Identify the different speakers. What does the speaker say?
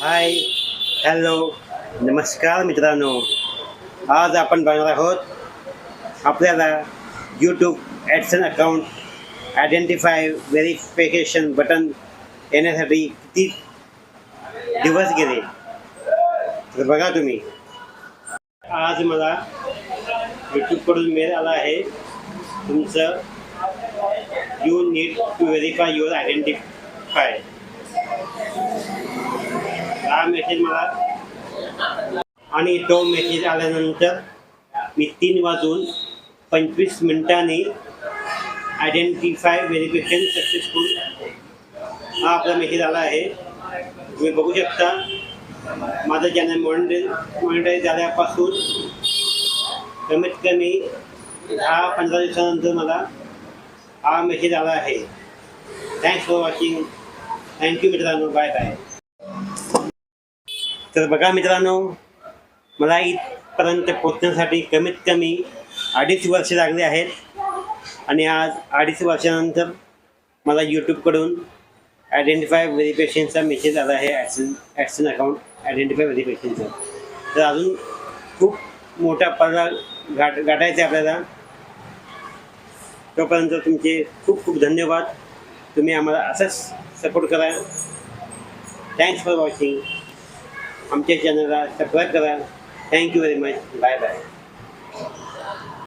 Speaker 1: Hi hello नमस्कार मित्रांनो. आज आपण बघणार आहोत आपल्याला YouTube AdSense account identify verification button येण्यासाठी किती दिवस गेले? तर बघा तुम्ही. आज मला यूट्यूबकडून मेल आला आहे. तुमचं you need to verify your identify message मला. आणि तो मेसेज आल्यानंतर मी तीन वाजून पंचवीस मिनिटांनी आयडेंटिफाय व्हेरिफिकेशन सक्सेसफुल हा आपला मेसेज आला आहे. तुम्ही बघू शकता माझं चॅनल मॉनिटाईज मॉनिटाईज झाल्यापासून कमीत कमी दहा पंधरा दिवसानंतर मला हा मेसेज आला आहे. Thanks for watching thank you मित्रांनो. बाय बाय तर बघा मित्रांनो मला इथपर्यंत पोचण्यासाठी कमीत कमी अडीच वर्ष लागले आहेत. आणि आज अडीच वर्षानंतर मला यूट्यूबकडून आयडेंटिफाय व्हेरिफिकेशनचा मेसेज आला आहे ॲक्सिन ॲक्सिन अकाउंट आयडेंटिफाय व्हेरिफिकेशनचा तर अजून खूप मोठा पडदा गाठ गाठायचा आहे आपल्याला. तोपर्यंत तुमचे खूप खूप धन्यवाद. तुम्ही आम्हाला असंच सपोर्ट करा. थँक्स फॉर वॉचिंग आमच्या चॅनलला सबस्क्राईब करा. Thank you very much bye bye